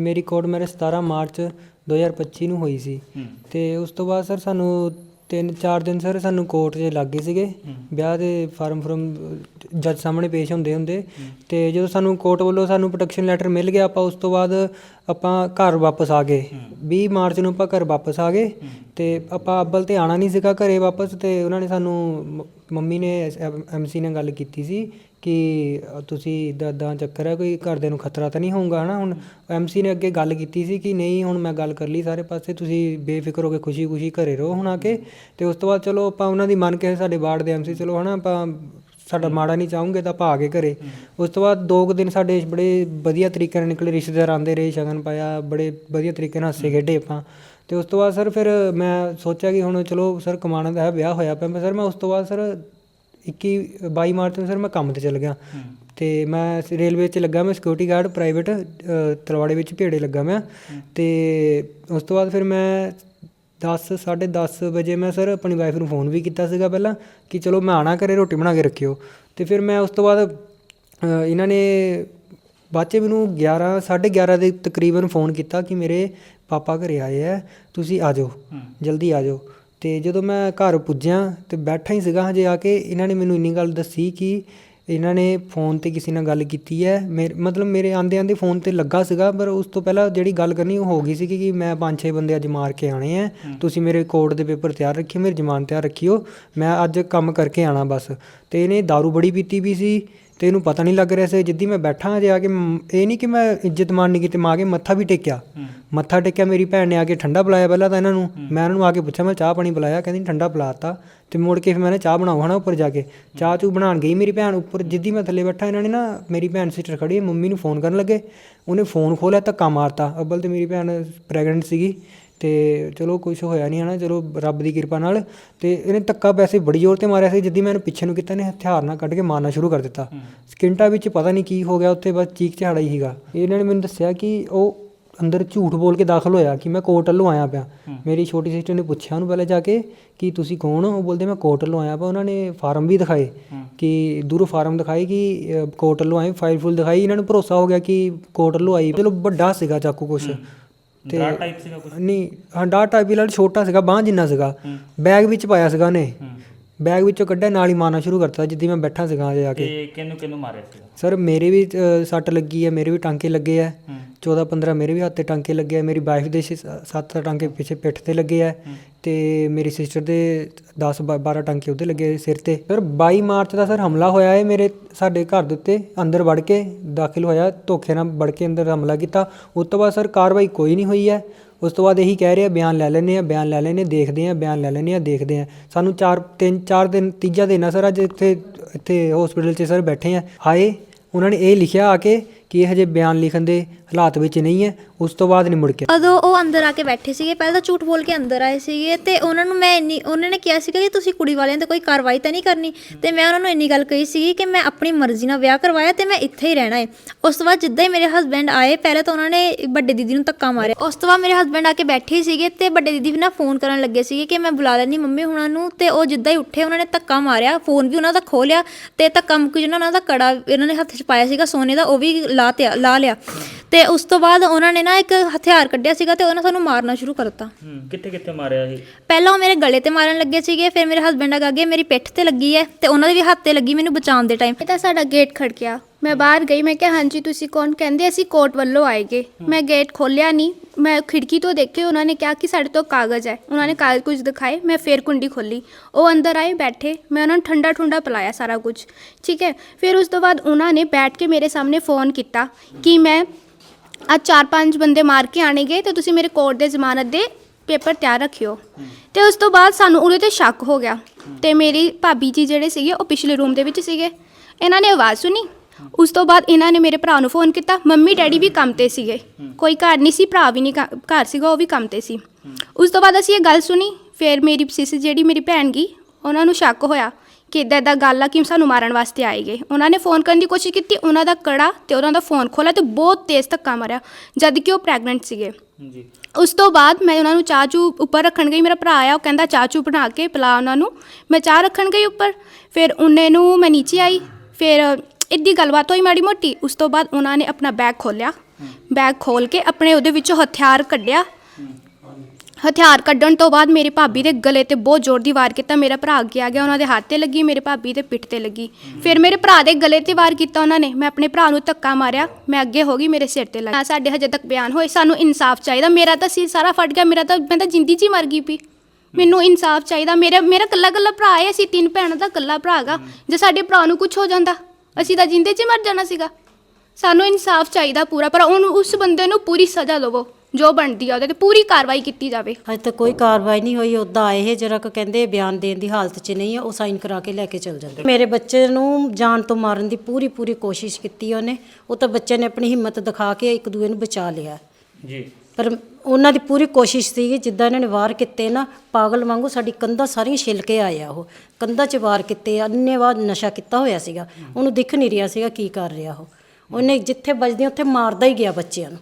ਮੇਰੀ court marriage 17 March 2025 ਨੂੰ ਹੋਈ ਸੀ। ਤੇ ਉਸ ਤੋਂ ਬਾਅਦ ਸਰ ਸਾਨੂੰ ਤਿੰਨ ਚਾਰ ਦਿਨ ਸਰ ਸਾਨੂੰ ਕੋਰਟ 'ਚ ਲੱਗੇ ਸੀਗੇ। ਹੂੰ। ਵਿਆਹ ਦੇ ਫਾਰਮ ਫਰਮ ਜੱਜ ਸਾਹਮਣੇ ਪੇਸ਼ ਹੁੰਦੇ ਹੁੰਦੇ। ਤੇ ਜਦੋਂ ਸਾਨੂੰ ਕੋਰਟ ਵੱਲੋਂ ਸਾਨੂੰ ਪ੍ਰੋਟੈਕਸ਼ਨ ਲੈਟਰ ਮਿਲ ਗਿਆ ਆਪਾਂ ਉਸ ਤੋਂ ਬਾਅਦ ਆਪਾਂ ਘਰ ਵਾਪਸ ਆ ਗਏ। 20 ਮਾਰਚ ਨੂੰ ਆਪਾਂ ਘਰ ਵਾਪਸ ਆ ਗਏ ਤੇ ਆਪਾਂ ਅੱਬਲ ਤੇ ਆਣਾ ਨਹੀਂ ਸੀਗਾ ਘਰੇ ਵਾਪਸ ਤੇ ਉਹਨਾਂ ਨੇ ਸਾਨੂੰ ਮੰਮੀ ਨੇ ਐਮਸੀ ਨਾਲ ਗੱਲ ਕੀਤੀ ਸੀ ਕਿ ਤੁਸੀਂ ਇੱਦਾਂ ਇੱਦਾਂ ਚੱਕਰ ਹੈ ਕੋਈ ਘਰਦਿਆਂ ਨੂੰ ਖਤਰਾ ਤਾਂ ਨਹੀਂ ਹੋਊਗਾ ਹਨਾ? ਹੁਣ ਐਮਸੀ ਨੇ ਅੱਗੇ ਗੱਲ ਕੀਤੀ ਸੀ ਕਿ ਨਹੀਂ ਹੁਣ ਮੈਂ ਗੱਲ ਕਰ ਲਈ ਸਾਰੇ ਪਾਸੇ ਤੁਸੀਂ ਬੇਫਿਕਰ ਹੋ ਕੇ ਖੁਸ਼ੀ-ਖੁਸ਼ੀ ਘਰੇ ਰਹੋ ਹੁਣ ਆ ਕੇ ਤੇ ਉਸ ਤੋਂ ਬਾਅਦ ਚਲੋ ਆਪਾਂ ਉਹਨਾਂ ਦੀ ਮੰਨ ਕੇ ਸਾਡੇ ਵਾਰਡ ਦੇ ਐਮਸੀ ਚਲੋ ਹਨਾ ਆਪਾਂ ਸਾਡਾ ਮਾੜਾ ਨਹੀਂ ਚਾਹੋਗੇ ਤਾਂ ਆਪਾਂ ਆ ਗਏ ਘਰੇ। ਉਸ ਤੋਂ ਬਾਅਦ ਦੋ ਕੁ ਦਿਨ ਸਾਡੇ ਬੜੇ ਵਧੀਆ ਤਰੀਕੇ ਨਾਲ ਨਿਕਲੇ ਰਿਸ਼ਤੇਦਾਰ ਆਉਂਦੇ ਰਹੇ ਸ਼ਗਨ ਪਾਇਆ ਬੜੇ ਵਧੀਆ ਤਰੀਕੇ ਨਾਲ ਹੱਸੇ ਖੇਡੇ ਆਪਾਂ। ਤੇ ਉਸ ਤੋਂ ਬਾਅਦ ਸਰ ਫਿਰ ਮੈਂ ਸੋਚਿਆ ਕਿ ਹੁਣ ਚਲੋ ਸਰ ਕਮਾਣਾ ਦਾ ਹੈ ਵਿਆਹ ਹੋਇਆ ਪਿਆ ਮੈਂ ਸਰ ਮੈਂ ਉਸ ਤੋਂ ਬਾਅਦ ਸਰ 21 22 ਮਾਰਚ ਨੂੰ ਸਰ ਮੈਂ ਕੰਮ ਤੇ ਚਲ ਗਿਆ। ਤੇ ਮੈਂ ਰੇਲਵੇ 'ਚ ਲੱਗਾ ਮੈਂ ਸਿਕਿਉਰਿਟੀ ਗਾਰਡ ਪ੍ਰਾਈਵੇਟ ਤਲਵਾੜੇ ਵਿੱਚ ਭੇੜੇ ਲੱਗਾ ਮੈਂ। ਤੇ ਉਸ ਤੋਂ ਬਾਅਦ ਫਿਰ ਮੈਂ 10 10:30 ਵਜੇ ਮੈਂ ਸਰ ਆਪਣੀ ਵਾਈਫ ਨੂੰ ਫੋਨ ਵੀ ਕੀਤਾ ਸੀਗਾ ਪਹਿਲਾਂ ਕਿ ਚਲੋ ਮੈਂ ਆਣਾ ਘਰੇ ਰੋਟੀ ਬਣਾ ਕੇ ਰੱਖਿਓ। ਤੇ ਫਿਰ ਮੈਂ ਉਸ ਤੋਂ ਬਾਅਦ ਇਹਨਾਂ ਨੇ ਬਾਅਦ 'ਚ ਮੈਨੂੰ 11 11:30 ਦੇ ਤਕਰੀਬਨ ਫੋਨ ਕੀਤਾ ਕਿ ਮੇਰੇ ਪਾਪਾ ਘਰੇ ਆਏ ਆ ਤੁਸੀਂ ਆ ਜਾਓ ਹੂੰ। ਜਲਦੀ ਆ ਜਾਓ। ਤੇ ਜਦੋਂ ਮੈਂ ਘਰ ਪੁੱਜਿਆ ਤੇ ਬੈਠਾ ਹੀ ਸੀਗਾ ਹਜੇ ਆ ਕੇ ਇਹਨਾਂ ਨੇ ਮੈਨੂੰ ਇੰਨੀ ਗੱਲ ਦੱਸੀ ਕਿ ਇਹਨਾਂ ਨੇ ਫੋਨ ਤੇ ਕਿਸੇ ਨਾਲ ਗੱਲ ਕੀਤੀ ਹੈ। ਮੇਰੇ ਮਤਲਬ ਮੇਰੇ ਆਂਦੇ ਆਂਦੇ ਫੋਨ ਤੇ ਲੱਗਾ ਸੀਗਾ ਪਰ ਉਸ ਤੋਂ ਪਹਿਲਾਂ ਜਿਹੜੀ ਗੱਲ ਕਰਨੀ ਉਹ ਹੋ ਗਈ ਸੀ ਕਿ ਮੈਂ ਪੰਜ ਛੇ ਬੰਦੇ ਅੱਜ ਮਾਰ ਕੇ ਆਣੇ ਆ ਤੁਸੀਂ ਮੇਰੇ ਕੋਰਟ ਦੇ ਪੇਪਰ ਤਿਆਰ ਰੱਖਿਓ ਮੇਰੀ ਜ਼ਮਾਨਤ ਤਿਆਰ ਰੱਖਿਓ। ਮੈਂ ਅੱਜ ਕੰਮ ਕਰਕੇ ਆਣਾ ਬਸ। ਤੇ ਇਹਨੇ दारू ਬੜੀ ਪੀਤੀ ਵੀ ਸੀ ਤੇ ਇਹਨੂੰ ਪਤਾ ਨਹੀਂ ਲੱਗ ਰਿਹਾ ਸੀ ਜਿੱਦੀ ਮੈਂ ਬੈਠਾ ਜੇ ਆ ਕੇ ਮ- ਇਹ ਨਹੀਂ ਕਿ ਮੈਂ ਇੱਜ਼ਤ ਮਾਨਨੀ ਕੀਤੀ ਮੈਂ ਆ ਕੇ ਮੱਥਾ ਵੀ ਟੇਕਿਆ। ਮੱਥਾ ਟੇਕਿਆ ਮੇਰੀ ਭੈਣ ਨੇ ਆ ਕੇ ਠੰਡਾ ਪਿਲਾਇਆ ਪਹਿਲਾਂ ਤਾਂ ਇਹਨਾਂ ਨੂੰ। ਮੈਂ ਇਹਨਾਂ ਨੂੰ ਆ ਕੇ ਪੁੱਛਿਆ ਮੈਂ ਚਾਹ ਪਾਣੀ ਪਿਲਾਇਆ ਕਹਿੰਦੀ ਠੰਡਾ ਪਿਲਾਤਾ ਤੇ ਮੁੜ ਕੇ ਫਿਰ ਮੈंने ਚਾਹ ਬਣਾਓ ਹਨਾ ਉੱਪਰ ਜਾ ਕੇ। ਚਾਹ ਚੂ ਬਣਾਉਣ ਗਈ ਮੇਰੀ ਭੈਣ ਉੱਪਰ ਜਿੱਦੀ ਮੈਂ ਥੱਲੇ ਬੈਠਾ ਇਹਨਾਂ ਨੇ ਨਾ ਮੇਰੀ ਭੈਣ ਸਿਸਟਰ ਖੜੀ ਮੰਮੀ ਨੂੰ ਫੋਨ ਕਰਨ ਲੱਗੇ। ਉਹਨੇ ਫੋਨ ਖੋਲਿਆ ਧੱਕਾ ਮਾਰਤਾ। ਅੱਬਲ ਤੇ ਮੇਰੀ ਭੈਣ ਪ੍ਰੈਗਨੈਂਟ ਸੀਗੀ। ਤੇ ਚਲੋ ਕੁਝ ਹੋਇਆ ਨਹੀਂ ਹਨਾ ਚਲੋ ਰੱਬ ਦੀ ਕਿਰਪਾ ਨਾਲ ਤੇ ਇਹਨੇ ਧੱਕਾ ਵੈਸੇ ਬੜੀ ਜ਼ੋਰ ਤੇ ਮਾਰਿਆ ਸੀ ਜਿੱਦੀ ਮੈਂ ਇਹਨੂੰ ਪਿੱਛੇ ਨੂੰ ਕੀਤਾ ਨੇ ਹਥਿਆਰ ਨਾਲ ਕੱਢ ਕੇ ਮਾਰਨਾ ਸ਼ੁਰੂ ਕਰ ਦਿੱਤਾ। ਸਕਿੰਟਾਂ ਵਿੱਚ ਪਤਾ ਨਹੀਂ ਕੀ ਹੋ ਗਿਆ ਉੱਥੇ ਬਸ ਚੀਕ ਝਾੜਾ ਹੀ ਸੀਗਾ। ਇਹਨਾਂ ਨੇ ਮੈਨੂੰ ਦੱਸਿਆ ਕਿ ਉਹ ਅੰਦਰ ਝੂਠ ਬੋਲ ਕੇ ਦਾਖਲ ਹੋਇਆ ਕਿ ਮੈਂ ਕੋਰਟ ਵੱਲੋਂ ਆਇਆ ਪਿਆ। ਮੇਰੀ ਛੋਟੀ ਸਿਸਟਰ ਨੇ ਪੁੱਛਿਆ ਉਹਨੂੰ ਪਹਿਲੇ ਜਾ ਕੇ ਕਿ ਤੁਸੀਂ ਕੌਣ ਹੋ? ਉਹ ਬੋਲਦੇ ਮੈਂ ਕੋਰਟ ਵੱਲੋਂ ਆਇਆ ਪਿਆ ਉਹਨਾਂ ਨੇ ਫਾਰਮ ਵੀ ਦਿਖਾਏ। ਕਿ ਦੂਰੋਂ ਫਾਰਮ ਦਿਖਾਏ ਕਿ ਕੋਰਟ ਵੱਲੋਂ ਆਏ ਫਾਈਲ ਫੁੱਲ ਦਿਖਾਈ ਇਹਨਾਂ ਨੂੰ ਭਰੋਸਾ ਹੋ ਗਿਆ ਕਿ ਕੋਰਟ ਵੱਲੋਂ ਆਈ। ਚਲੋ ਵੱਡਾ ਸੀਗਾ ਚਾਕੂ ਕੁਛ। ਤੇ ਡਰਾ ਟਾਈਪ ਸੀਗਾ ਕੁਝ ਨਹੀਂ ਹਾਂ ਡਾਟ ਟਾਈਪ ਨਾਲ ਛੋਟਾ ਸੀਗਾ ਬਾਂਹ ਜਿੰਨਾ ਸੀਗਾ ਬੈਗ ਵਿੱਚ ਪਾਇਆ ਸੀਗਾ ਹੂੰ। ਬੈਗ ਵਿੱਚੋਂ ਕੱਢਿਆ ਨਾਲ ਹੀ ਮਾਰਨਾ ਸ਼ੁਰੂ ਕਰਤਾ ਜਿੱਦੀ ਮੈਂ ਬੈਠਾ ਸੀਗਾ ਆ ਕੇ। ਤੇ ਕਿਹਨੂੰ ਕਿਹਨੂੰ ਮਾਰਿਆ ਸੀਗਾ? ਸਰ ਮੇਰੇ ਵੀ ਅ, ਸੱਟ ਲੱਗੀ ਹੈ ਮੇਰੇ ਵੀ ਟਾਂਕੇ ਲੱਗੇ ਆ ਹੂੰ। 14 15 ਮੇਰੇ ਵੀ ਹੱਥ ਤੇ ਟਾਂਕੇ ਲੱਗੇ ਆ। ਮੇਰੀ ਵਾਈਫ ਦੇ 7 ਟਾਂਕੇ ਪਿੱਛੇ ਪਿੱਠ ਤੇ ਲੱਗੇ ਆ ਤੇ ਮੇਰੀ ਸਿਸਟਰ ਦੇ 10 12 ਟਾਂਕੇ ਉਹਦੇ ਲੱਗੇ ਸਿਰ ਤੇ। ਸਰ 22 ਮਾਰਚ ਦਾ ਸਰ ਹਮਲਾ ਹੋਇਆ ਹੈ ਮੇਰੇ ਸਾਡੇ ਘਰ ਦੇ ਉੱਤੇ ਅੰਦਰ ਵੜ ਕੇ ਦਾਖਲ ਹੋਇਆ ਧੋਖੇ ਨਾਲ ਵੜ ਕੇ ਅੰਦਰ ਹਮਲਾ ਕੀਤਾ। ਉਸ ਤੋਂ ਬਾਅਦ ਸਰ ਕਾਰਵਾਈ ਕੋਈ ਨਹੀਂ ਹੋਈ ਹੈ। ਉਸ ਤੋਂ ਬਾਅਦ ਇਹੀ ਕਹਿ ਰਹੇ ਆ ਬਿਆਨ ਲੈ ਲੈਨੇ ਆ ਬਿਆਨ ਲੈ ਲੈਨੇ ਦੇਖਦੇ ਆ ਬਿਆਨ ਲੈ ਲੈਨੇ ਆ ਦੇਖਦੇ ਆ। ਸਾਨੂੰ 4 3 4 ਦਿਨ ਤੀਜਾ ਦਿਨ ਆ ਸਰ ਅੱਜ ਇੱਥੇ ਇੱਥੇ ਹਸਪੀਟਲ 'ਚ ਸਰ ਬੈਠੇ ਆ। ਆਏ ਉਹਨਾਂ ਨੇ ਇਹ ਲਿਖਿਆ ਆ ਕੇ ਕਿ ਇਹ ਹਜੇ ਬਿਆਨ ਲਿਖਣ ਦੇ ਹਾਲਾਤ ਵਿੱਚ ਨਹੀਂ ਹੈ, ਉਸ ਤੋਂ ਬਾਅਦ ਨਹੀਂ ਮੁੜ ਕੇ। ਉਦੋਂ ਉਹ ਅੰਦਰ ਆ ਕੇ ਬੈਠੇ ਸੀਗੇ, ਪਹਿਲਾਂ ਤਾਂ ਝੂਠ ਬੋਲ ਕੇ ਅੰਦਰ ਆਏ ਸੀਗੇ ਤੇ ਉਹਨਾਂ ਨੂੰ ਮੈਂ ਇੰਨੀ, ਉਹਨਾਂ ਨੇ ਕਿਹਾ ਸੀਗਾ ਕਿ ਤੁਸੀਂ ਕੁੜੀ ਵਾਲਿਆਂ ਤੇ ਕੋਈ ਕਾਰਵਾਈ ਤਾਂ ਨਹੀਂ ਕਰਨੀ ਤੇ ਮੈਂ ਉਹਨਾਂ ਨੂੰ ਇੰਨੀ ਗੱਲ ਕਹੀ ਸੀਗੀ ਕਿ ਮੈਂ ਆਪਣੀ ਮਰਜ਼ੀ ਨਾਲ ਵਿਆਹ ਕਰਵਾਇਆ ਤੇ ਮੈਂ ਇੱਥੇ ਹੀ ਰਹਿਣਾ ਹੈ ਉਸ ਤੋਂ ਬਾਅਦ ਜਿੱਦਾਂ ਹੀ ਮੇਰੇ ਹਸਬੰਡ ਆਏ, ਪਹਿਲਾਂ ਤਾਂ ਉਹਨਾਂ ਨੇ ਵੱਡੇ ਦੀਦੀ ਨੂੰ ਧੱਕਾ ਮਾਰਿਆ। ਉਸ ਤੋਂ ਬਾਅਦ ਮੇਰੇ ਹਸਬੰਡ ਆ ਕੇ ਬੈਠੇ ਹੀ ਸੀਗੇ ਤੇ ਵੱਡੇ ਦੀਦੀ ਵੀ ਨਾ ਫੋਨ ਕਰਨ ਲੱਗੇ ਸੀਗੇ ਕਿ ਮੈਂ ਬੁਲਾ ਲੈਣੀ ਮੰਮੀ ਹੁਣਾਂ ਨੂੰ ਤੇ ਉਹ ਜਿੱਦਾਂ ਹੀ ਉੱਠੇ ਉਹਨਾਂ ਨੇ ਧੱਕਾ ਮਾਰਿਆ ਫੋਨ ਵੀ ਉਹਨਾਂ ਦਾ ਖੋਹ ਲਿਆ ਤੇ ਧੱਕਾ ਮੁੱਕ ਜਿਹਨਾਂ ਉਹਨਾਂ ਦਾ ਕੜਾ ਇਹਨਾਂ ਨੇ ਹੱਥ 'ਚ ਪਾਇਆ ਸੀਗਾ ਸੋਨੇ ਦਾ, ਉਹ ਵੀ ਲਾ ਤਿਆ ਲਾ ਲਿਆ। ਤੇ ਉਸ ਤੋਂ ਬਾਅਦ ਉਹਨਾਂ ਨੇ ਨਾ ਇੱਕ ਹਥਿਆਰ ਕੱਢਿਆ ਸੀਗਾ ਤੇ ਉਹਨਾਂ ਸਾਨੂੰ ਮਾਰਨਾ ਸ਼ੁਰੂ ਕਰਤਾ। ਹੂੰ ਕਿੱਥੇ ਕਿੱਥੇ ਮਾਰਿਆ ਇਹ? ਪਹਿਲਾਂ ਉਹ ਮੇਰੇ ਗਲੇ ਤੇ ਮਾਰਨ ਲੱਗੇ ਸੀਗੇ ਫਿਰ ਮੇਰੇ ਹਸਬੰਡ ਆ ਅੱਗੇ ਮੇਰੀ ਪਿੱਠ ਤੇ ਲੱਗੀ ਹੈ ਤੇ ਉਹਨਾਂ ਦੇ ਵੀ ਹੱਥ ਤੇ ਲੱਗੀ ਮੈਨੂੰ ਬਚਾਉਣ ਦੇ ਟਾਈਮ ਇਹ ਤਾਂ ਸਾਡਾ ਗੇਟ ਖੜਕਿਆ। ਮੈਂ ਬਾਹਰ ਗਈ ਮੈਂ ਕਿਹਾ ਹਾਂਜੀ ਤੁਸੀਂ ਕੌਣ? ਕਹਿੰਦੇ ਅਸੀਂ ਕੋਰਟ ਵੱਲੋਂ ਆਏਗੇ। ਮੈਂ ਗੇਟ ਖੋਲਿਆ ਨਹੀਂ ਮੈਂ ਖਿੜਕੀ ਤੋਂ ਦੇਖੇ ਉਹਨਾਂ ਨੇ ਕਿਹਾ ਕਿ ਸਾਡੇ ਤੋਂ ਕਾਗਜ਼ ਹੈ ਉਹਨਾਂ ਨੇ ਕਾਗਜ਼ ਕੁਝ ਦਿਖਾਏ ਮੈਂ ਫੇਰ ਕੁੰਡੀ ਖੋਲੀ ਉਹ ਅੰਦਰ ਆਏ ਬੈਠੇ। ਮੈਂ ਉਹਨਾਂ ਨੂੰ ਠੰਡਾ ਠੁੰਡਾ ਪਿਲਾਇਆ ਸਾਰਾ ਕੁਝ। ਠੀਕ ਹੈ ਫਿਰ ਉਸ ਤੋਂ ਬਾਅਦ ਉਹਨਾਂ ਨੇ ਬੈਠ ਕੇ ਮੇਰੇ ਸਾਹਮਣੇ ਫੋਨ ਕੀਤਾ ਕਿ ਮੈਂ ਅੱਜ ਚਾਰ ਪੰਜ ਬੰਦੇ ਮਾਰ ਕੇ ਆਣਗੇ ਤੇ ਤੁਸੀਂ ਮੇਰੇ ਕੋਰਟ ਦੇ ਜ਼ਮਾਨਤ ਦੇ ਪੇਪਰ ਤਿਆਰ ਰੱਖਿਓ। ਤੇ ਉਸ ਤੋਂ ਬਾਅਦ ਸਾਨੂੰ ਉਹਦੇ ਤੇ ਸ਼ੱਕ ਹੋ ਗਿਆ। ਤੇ ਮੇਰੀ ਭਾਬੀ ਜੀ ਜਿਹੜੇ ਸੀਗੇ, ਉਹ ਪਿਛਲੇ ਰੂਮ ਦੇ ਵਿੱਚ ਸੀਗੇ। ਇਹਨਾਂ ਨੇ ਆਵਾਜ਼ ਸੁਣੀ। ਉਸ ਤੋਂ ਬਾਅਦ ਇਹਨਾਂ ਨੇ ਮੇਰੇ ਭਰਾ ਨੂੰ ਫੋਨ ਕੀਤਾ। ਮੰਮੀ, ਡੈਡੀ ਵੀ ਕੰਮ ਤੇ ਸੀਗੇ। ਕੋਈ ਘਰ ਨਹੀਂ ਸੀ, ਭਰਾ ਵੀ ਨਹੀਂ ਘ- ਘਰ ਸੀਗਾ, ਉਹ ਵੀ ਕੰਮ ਤੇ ਸੀ। ਉਸ ਤੋਂ ਬਾਅਦ ਅਸੀਂ ਇਹ ਗੱਲ ਸੁਣੀ। ਫਿਰ ਮੇਰੀ ਸਿਸ ਜਿਹੜੀ ਮੇਰੀ ਭੈਣ ਗਈ ਉਹਨਾਂ ਨੂੰ ਸ਼ੱਕ ਹੋਇਆ। ਕਿ ਇਦਾਂ ਇਦਾਂ ਗੱਲ ਆ ਕਿ ਸਾਨੂੰ ਮਾਰਨ ਵਾਸਤੇ ਆਏਗੇ ਉਹਨਾਂ ਨੇ ਫੋਨ ਕਰਨ ਦੀ ਕੋਸ਼ਿਸ਼ ਕੀਤੀ ਉਹਨਾਂ ਦਾ ਕੜਾ ਤੇ ਉਹਨਾਂ ਦਾ ਫੋਨ ਖੋਲਾ ਤੇ ਬਹੁਤ ਤੇਜ਼ ਧੱਕਾ ਮਾਰਿਆ ਜਦ ਕਿ ਉਹ ਪ੍ਰੈਗਨੈਂਟ ਸੀਗੇ। ਜੀ। ਉਸ ਤੋਂ ਬਾਅਦ ਮੈਂ ਉਹਨਾਂ ਨੂੰ ਚਾਹ ਚੂ ਉੱਪਰ ਰੱਖਣ ਗਈ ਮੇਰਾ ਭਰਾ ਆਇਆ ਉਹ ਕਹਿੰਦਾ ਚਾਹ ਚੂ ਬਣਾ ਕੇ ਪਿਲਾ ਉਹਨਾਂ ਨੂੰ। ਮੈਂ ਚਾਹ ਰੱਖਣ ਗਈ ਉੱਪਰ ਫਿਰ ਉਹਨੇ ਨੂੰ ਮੈਂ ਨੀਚੇ ਆਈ ਫਿਰ ਇੱਦੀ ਗੱਲਬਾਤ ਹੋਈ ਮਾੜੀ ਮੋਟੀ ਉਸ ਤੋਂ ਬਾਅਦ ਉਹਨਾਂ ਨੇ ਆਪਣਾ ਬੈਗ ਖੋਲਿਆ ਬੈਗ ਖੋਲ ਕੇ ਆਪਣੇ ਉਹਦੇ ਵਿੱਚੋਂ ਹਥਿਆਰ ਕੱਢਿਆ। ਹਥਿਆਰ ਕੱਢਣ ਤੋਂ ਬਾਅਦ ਮੇਰੀ ਭਾਬੀ ਦੇ ਗਲੇ ਤੇ ਬਹੁਤ ਜ਼ੋਰ ਦੀ ਵਾਰ ਕੀਤਾ, ਮੇਰਾ ਭਰਾ ਅੱਗੇ ਆ ਗਿਆ, ਉਹਨਾਂ ਦੇ ਹੱਥ ਤੇ ਲੱਗੀ, ਮੇਰੇ ਭਾਬੀ ਦੇ ਪਿੱਠ ਤੇ ਲੱਗੀ। ਫਿਰ ਮੇਰੇ ਭਰਾ ਦੇ ਗਲੇ ਤੇ ਵਾਰ ਕੀਤਾ ਉਹਨਾਂ ਨੇ, ਮੈਂ ਆਪਣੇ ਭਰਾ ਨੂੰ ਧੱਕਾ ਮਾਰਿਆ, ਮੈਂ ਅੱਗੇ ਹੋ ਗਈ, ਮੇਰੇ ਸਿਰ ਤੇ ਲੱਗਾ। ਸਾਡੇ ਹਜੇ ਤੱਕ ਬਿਆਨ ਹੋਏ, ਸਾਨੂੰ ਇਨਸਾਫ ਚਾਹੀਦਾ। ਮੇਰਾ ਤਾਂ ਸਿਰ ਸਾਰਾ ਫਟ ਗਿਆ, ਮੇਰਾ ਤਾਂ, ਮੈਂ ਤਾਂ ਜ਼ਿੰਦਗੀ 'ਚ ਹੀ ਮਰ ਗਈ ਪਈ। ਮੈਨੂੰ ਇਨਸਾਫ ਚਾਹੀਦਾ। ਮੇਰਾ ਮੇਰਾ ਕੱਲਾ ਕੱਲਾ ਭਰਾ ਹੈ, ਅਸੀਂ ਤਿੰਨ ਭੈਣਾਂ ਦਾ ਕੱਲਾ ਭਰਾ ਹੈਗਾ। ਜੇ ਸਾਡੇ ਭਰਾ ਨੂੰ ਕੁਝ ਹੋ ਜਾਂਦਾ, ਅਸੀਂ ਤਾਂ ਜਿੰਦੇ 'ਚ ਹੀ ਮਰ ਜਾਣਾ ਸੀਗਾ। ਸਾਨੂੰ ਇਨਸਾਫ ਚਾਹੀਦਾ ਪੂਰਾ, ਪਰ ਉਹਨੂੰ, ਉਸ ਬੰਦੇ ਨੂੰ ਪੂਰੀ ਸਜ਼ਾ ਦਿਵੋ। ਜੋ ਬਣਦੀ ਆ ਉਹਦੇ ਤੇ ਪੂਰੀ ਕਾਰਵਾਈ ਕੀਤੀ ਜਾਵੇ। ਅਜੇ ਤੱਕ ਕੋਈ ਕਾਰਵਾਈ ਨਹੀਂ ਹੋਈ ਉੱਦਾਂ ਆਏ ਇਹ ਜਰਾ ਕੁ ਕਹਿੰਦੇ ਬਿਆਨ ਦੇਣ ਦੀ ਹਾਲਤ 'ਚ ਨਹੀਂ ਆ ਉਹ ਸਾਈਨ ਕਰਾ ਕੇ ਲੈ ਕੇ ਚਲ ਜਾਂਦੇ ਮੇਰੇ ਬੱਚੇ ਨੂੰ ਜਾਨ ਤੋਂ ਮਾਰਨ ਦੀ ਪੂਰੀ ਪੂਰੀ ਕੋਸ਼ਿਸ਼ ਕੀਤੀ ਉਹਨੇ ਉਹ ਤਾਂ ਬੱਚੇ ਨੇ ਆਪਣੀ ਹਿੰਮਤ ਦਿਖਾ ਕੇ ਇੱਕ ਦੂਏ ਨੂੰ ਬਚਾ ਲਿਆ। ਜੀ। ਪਰ ਉਹਨਾਂ ਦੀ ਪੂਰੀ ਕੋਸ਼ਿਸ਼ ਸੀ ਜਿੱਦਾਂ ਇਹਨਾਂ ਨੇ ਵਾਰ ਕੀਤੇ ਨਾ ਪਾਗਲ ਵਾਂਗੂ ਸਾਡੀ ਕੰਧਾਂ ਸਾਰੀਆਂ ਛਿਲ ਕੇ ਆਇਆ ਉਹ। ਕੰਧਾਂ 'ਚ ਵਾਰ ਕੀਤੇ ਅੰਨੇਵਾਹ ਨਸ਼ਾ ਕੀਤਾ ਹੋਇਆ ਸੀਗਾ ਉਹਨੂੰ ਦਿਖ ਨਹੀਂ ਰਿਹਾ ਸੀਗਾ ਕੀ ਕਰ ਰਿਹਾ ਉਹ। ਉਹਨੇ ਜਿੱਥੇ ਵੱਜਦੀਆਂ ਉੱਥੇ ਮਾਰਦਾ ਹੀ ਗਿਆ ਬੱਚਿਆਂ ਨੂੰ।